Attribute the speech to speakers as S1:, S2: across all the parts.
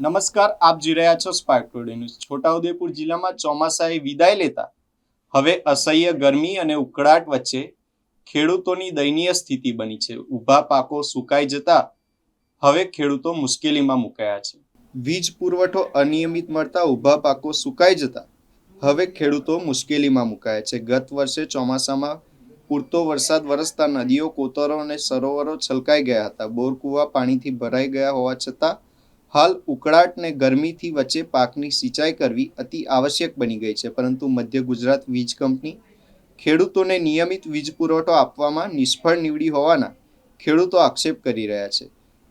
S1: નમસ્કાર, આપ જોઈ રહ્યા છો સ્પાર્ક ટુડે ન્યૂઝ છોટાઉદેપુર જિલ્લામાં ચોમાસાએ વિદાય લેતા હવે અસહ્ય ગરમી અને ઉકળાટ વચ્ચે ખેડૂતોની દયનીય સ્થિતિ બની છે. ઊભા પાકો સુકાઈ જતા હવે ખેડૂતો મુશ્કેલીમાં મુકાયા છે. વીજ પુરવઠો અનિયમિત મળતા ઊભા પાકો સુકાઈ જતા હવે ખેડૂતો મુશ્કેલીમાં મુકાયા છે. ગત વર્ષે ચોમાસામાં પૂરતો વરસાદ વરસતા નદીઓ, કોતરો અને સરોવરો છલકાઈ ગયા હતા. બોરકુવા પાણીથી ભરાઈ ગયા હોવા છતાં હાલ ઉકળાટ ને ગરમીથી વચ્ચે પાકની સિંચાઈ કરવી અતિ આવશ્યક બની ગઈ છે, પરંતુ મધ્ય ગુજરાત વીજ કંપની ખેડૂતોને નિયમિત વીજ પુરવઠો આપવામાં નિષ્ફળ નીવડી હોવાના ખેડૂતો આક્ષેપ કરી રહ્યા છે.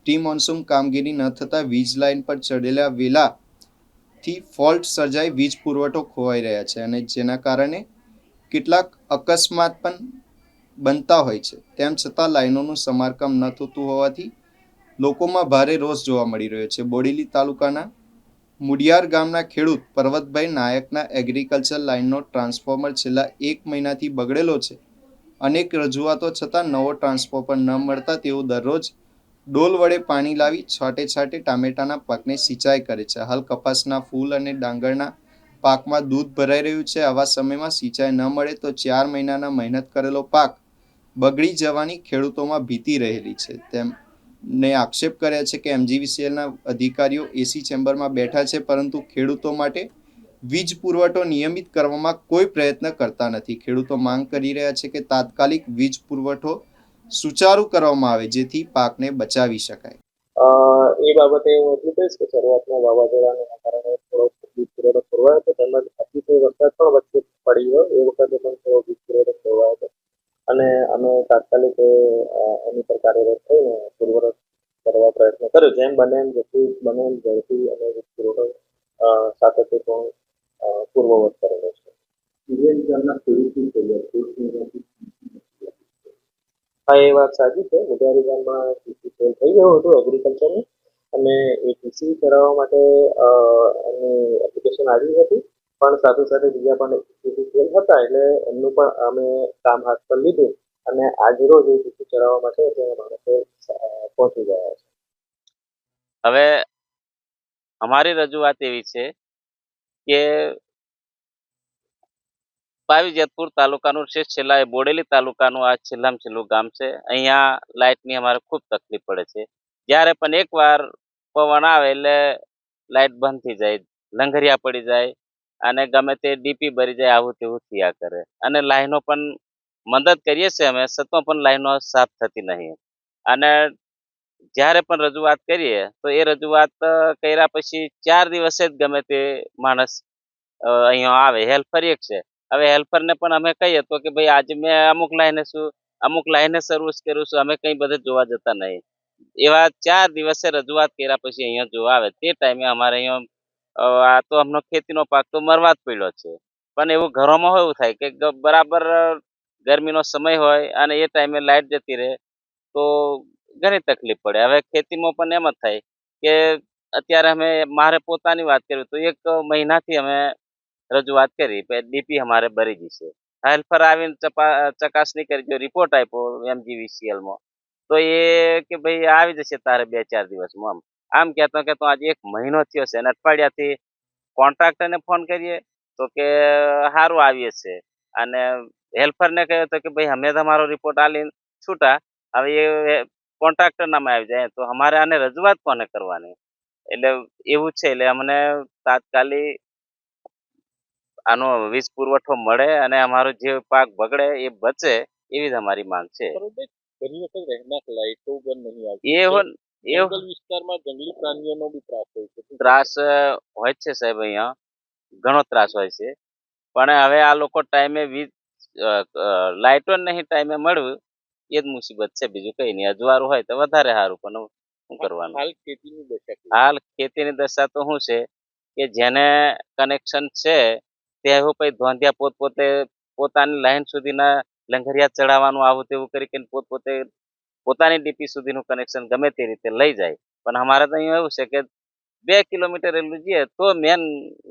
S1: પ્રી મોન્સૂન કામગીરી ન થતાં વીજ લાઇન પર ચડેલા વેલાથી ફોલ્ટ સર્જાઈ વીજ પુરવઠો ખોવાઈ રહ્યા છે અને જેના કારણે કેટલાક અકસ્માત પણ બનતા હોય છે. તેમ છતાં લાઇનોનું સમારકામ ન થતું હોવાથી લોકોમાં ભારે રોષ જોવા મળી રહ્યો છે. બોડેલી તાલુકાના મુડિયાર ગામના ખેડૂત પર્વતભાઈ નાયકના એગ્રીકલ્ચર લાઇનનો ટ્રાન્સફોર્મર છેલ્લા એક મહિનાથી બગડેલો છે. અનેક રજૂઆતો છતાં નવો ટ્રાન્સફોર્મર ન મળતા તેઓ દરરોજ ડોલ વડે પાણી લાવી છાંટે છાંટે ટામેટાના પાકને સિંચાઈ કરે છે. હાલ કપાસના ફૂલ અને ડાંગરના પાકમાં દૂધ ભરાઈ રહ્યું છે. આવા સમયમાં સિંચાઈ ન મળે તો ચાર મહિનાના મહેનત કરેલો પાક બગડી જવાની ખેડૂતોમાં ભીતિ રહેલી છે. તેમ ને આક્ષેપ કર્યા છે કે એમજીવીસીએલના અધિકારીઓ એસી ચેમ્બરમાં બેઠા છે, પરંતુ ખેડૂતો માટે વીજ પુરવઠો નિયમિત કરવામાં કોઈ પ્રયત્ન કરતા નથી. ખેડૂતો માંગ કરી રહ્યા છે કે તાત્કાલિક વીજ પુરવઠો સુચારુ કરવામાં આવે, જેથી પાકને બચાવી શકાય.
S2: એ બાબતે હું એટલું કહીશ કે શરૂઆતમાં વાવાઝોડાના કારણે થોડો વીજ પુરવઠો ખોરવાયો હતો, તેમજ અતિશય વરસાદ પણ વચ્ચે પડી ગયો એ વખતે પણ થોડો વીજ પુરવઠો ખોરવાયો હતો. અને અમે તાત્કાલિક એની પર કાર્યરત થઈને પુરવઠો કરવા પ્રયત્ન કર્યો. જેમ બને એમ જેટલું બને એમ ઝડપી અને અ, સાતત્યપૂર્ણ પૂર્વવત કરેલો છે. હા એ વાત સાચી છે. મુજારી ગામમાં ટીસી ફેલ થઈ ગયું હતું એગ્રીકલ્ચરનું અને એ ટીસી કરાવવા માટે અ, એમની એપ્લિકેશન આવી હતી. પણ સાથે સાથે બીજા પણ ફેલ હતા એટલે એમનું પણ અમે કામ હાથ પર લીધું અને આજે એ ટીસી ચડાવવા માટે ત્યાં માણસો પહોંચી ગયા છે.
S3: હવે અમારી રજૂઆત એવી છે કે પાવી જેતપુર તાલુકાનું છે, છેલ્લા એ બોડેલી તાલુકાનું આ છેલ્લામાં છેલ્લું ગામ છે. અહીંયા લાઇટની અમારે ખૂબ તકલીફ પડે છે. જ્યારે પણ એકવાર પવન આવે એટલે લાઇટ બંધ થઈ જાય, લંગરિયા પડી જાય અને ગમે તે ડીપી ભરી જાય, આવું તેવું થયા કરે. અને લાઈનો પણ મદદ કરીએ છીએ અમે છતાં પણ લાઈનો સાફ થતી નહીં. અને જ્યારે પણ રજૂઆત કરીએ, તો એ રજૂઆત કર્યા પછી ચાર દિવસે જ ગમે તે માણસ અહીંયા આવે, હેલ્પર એક છે. હવે હેલ્પરને પણ અમે કહીએ તો કે ભાઈ, આજે મેં અમુક લાઈને શું, અમુક લાઈને સર્વિસ કર્યું છું, અમે કંઈ બધે જોવા જતા નહીં. એવા ચાર દિવસે રજૂઆત કર્યા પછી અહીંયા જોવા આવે. તે ટાઈમે અમારે અહીંયા આ તો અમનો ખેતીનો પાક તો મરવા જ પડ્યો છે. પણ એવું ઘરોમાં એવું થાય કે બરાબર ગરમીનો સમય હોય અને એ ટાઈમે લાઇટ જતી રહે, તો ઘણી તકલીફ પડે. હવે ખેતીમાં પણ એમ જ થાય કે અત્યારે અમે, મારે પોતાની વાત કરવી તો એક મહિનાથી અમે રજૂઆત કરી ડીપી અમારે ભરી ગઈ છે હેલ્પર આવીને ચકાસણી કરી, જો રિપોર્ટ આપ્યો એમજીવીસીએલમાં તો એ કે ભાઈ આવી જશે તારે બે ચાર દિવસમાં આમ આમ કહેતો કહેતો આજે એક મહિનો થયો છે અને અઠવાડિયાથી કોન્ટ્રાક્ટરને ફોન કરીએ તો કે સારું આવીએ છે. અને હેલ્પરને કહ્યું તો કે ભાઈ અમે તમારો રિપોર્ટ આલીને છૂટા. હવે એ કોન્ટ્રાક્ટર નામે આવી જાય. તો અમારે આને રજૂઆત કોને કરવાની? એટલે એવું છે. એટલે અમને તાત્કાલિક આનો વીજ પુરવઠો મળે અને અમારો જે પાક બગડે એ બચે એવી જ અમારી માંગ છે. એ
S2: જંગલ વિસ્તારમાં જંગલી પ્રાણીઓનો બી ત્રાસ હોય છે.
S3: ત્રાસ હોય છે સાહેબ અહીંયા. ઘણો ત્રાસ હોય છે. પણ હવે આ લોકો ટાઈમે વીજ લાઇટો નહીં ટાઈમે મળવું એ જ મુસીબત છે. બીજું કઈ નહીં. અજવાળું હોય તો વધારે સારું પણ શું કરવાનું?
S2: હાલ ખેતીની દશા
S3: હાલ ખેતીની દશા તો શું છે કે જેને કનેક્શન છે તે એવું પછી ધોંધિયા પોતપોતે પોતાની લાઈન સુધીના લંગરિયા ચડાવવાનું આવું તેવું કરી કે પોતપોતે પોતાની ડીપી સુધીનું કનેક્શન ગમે તે રીતે લઈ જાય. પણ અમારે તો અહીંયા એવું છે કે બે કિલોમીટર એટલું જઈએ તો મેન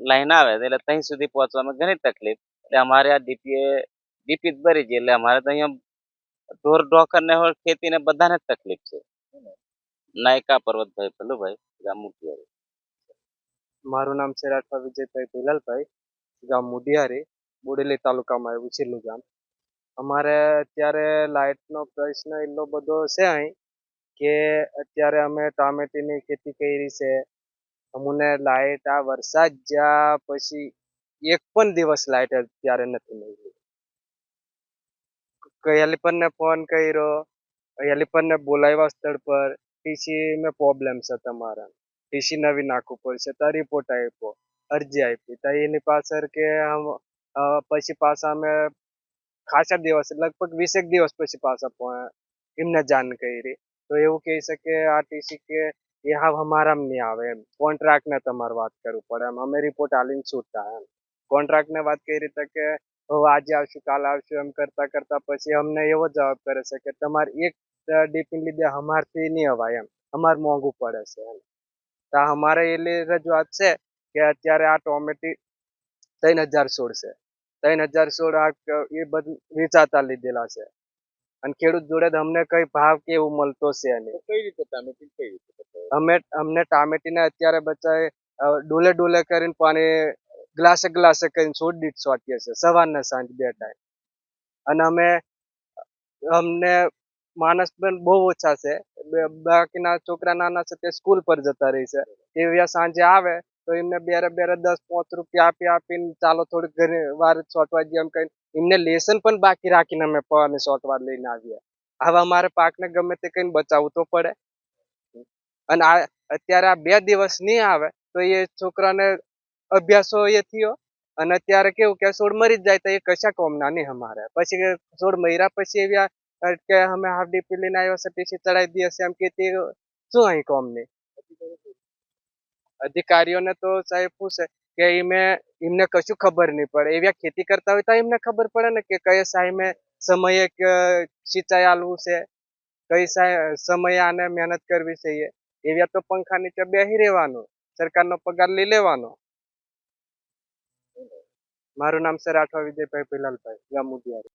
S3: લાઈન આવે, એટલે ત્યાં સુધી પહોંચવામાં ઘણી તકલીફ. એટલે અમારે આ ડીપી ડીપી જ ભરી જઈએ એટલે અમારે તો અહીંયા ઢોર ઢોકરને હોય ખેતીને બધાને તકલીફ છે. નાયકા પર્વતભાઈ ભલુભાઈ ગામ મુઠિયારી
S4: મારું નામ છે રાઠવા વિજયભાઈ ભીલાલભાઈ, ગામ મુડિયારી બોડેલી તાલુકામાં આવ્યું છેલ્લું ગામ. અમારે અત્યારે લાઇટનો પ્રશ્ન એટલો બધો છે અહીં કે અત્યારે અમે ટામેટીની ખેતી કરી છે. અમને લાઇટ આ વરસાદ જ્યાં પછી એક પણ દિવસ લાઇટ અત્યારે નથી મળી. હેલિપરને ફોન કર્યો હેલિપરને બોલાવ્યા સ્થળ પર, ટીસી મેં પ્રોબ્લેમ છે તમારા. ટીસી નવી નાખવું પડશે, તો રિપોર્ટ આપ્યો, અરજી આપી. તો એની પાછળ કે પછી પાછા અમે ખાસા દિવસ, લગભગ વીસેક દિવસ પછી પાછા એમને જાણ કરી. તો એવું કહી શકે આ ટીસી કે એ હા અમારામાં નહીં આવે એમ. કોન્ટ્રાક્ટને તમારે વાત કરવું પડે એમ. અમે રિપોર્ટ આલીને છૂટતા એમ. કોન્ટ્રાક્ટને વાત કરી તો કે આજે આવશું, કાલે આવશું એમ કરતા કરતા પછી અમને એવો જવાબ કરે છે કે તમારે એક ડીપી લીધે અમારથી નહીં અવાય એમ. અમારે મોંઘું પડે છે એમ. તો અમારે એટલી રજૂઆત છે કે અત્યારે આ ટોમેટી ત્રણ હજાર સોળ ત્રણ હજાર સોળ આઠ એ બધું વેચાતા લીધેલા છે. અને ખેડૂત જોડે અમને કઈ ભાવ કે એવું મળતો છે નહીં.
S2: કઈ રીતે ટામેટી કઈ રીતે
S4: અમે અમને ટામેટીને અત્યારે બચાવે અ, ડોલે ડોલે કરીને પાણી ગ્લાસે ગ્લાસે કરીને છોડ દીઠ છોટીએ છે સવારને સાંજ બે ટાઈમ. અને અમે અમને માણસ પણ બહુ ઓછા છે. બાકીના છોકરા નાના છે તે સ્કૂલ પર જતા રહી છે. એ સાંજે આવે તો એમને બેરે બેરે દસ, પાંચ રૂપિયા આપી, આપીને ચાલો થોડીક ઘરે વાર છોટવા જઈએ એમ કહીને એમને લેસન પણ બાકી રાખીને અમે પવાને સોટવા લઈને આવીએ હવે અમારે પાકને ગમે તે કઈને બચાવવું તો પડે. અને આ અત્યારે આ બે દિવસ નહીં આવે તો એ છોકરાને અભ્યાસો એ થયો અને અત્યારે કેવું કે છોડ મરી જ જાય તો એ કશા કોમના નહીં અમારે. પછી છોડ મર્યા પછી એવી કે અમે હાફ ડીપી લઈને આવ્યો છે ટીસી ચડાવી દઈએ છે એમ કે તે શું અહીં કોમની અધિકારીઓને તો સાહેબ પૂછે કે એમે, એમને કશું ખબર નહીં પડે. એવા ખેતી કરતા હોય તો એમને ખબર પડે ને કે કયા સાહેબ સમયે સિંચાઈ આલવું છે, કઈ સમયે આને મહેનત કરવી છે એવા તો પંખા નીચે બેસી રહેવાનું, સરકારનો પગાર લઈ લેવાનો. મારું નામ છે રાઠવા વિજયભાઈ ભીલાલભાઈ, ગામ મુદિયારી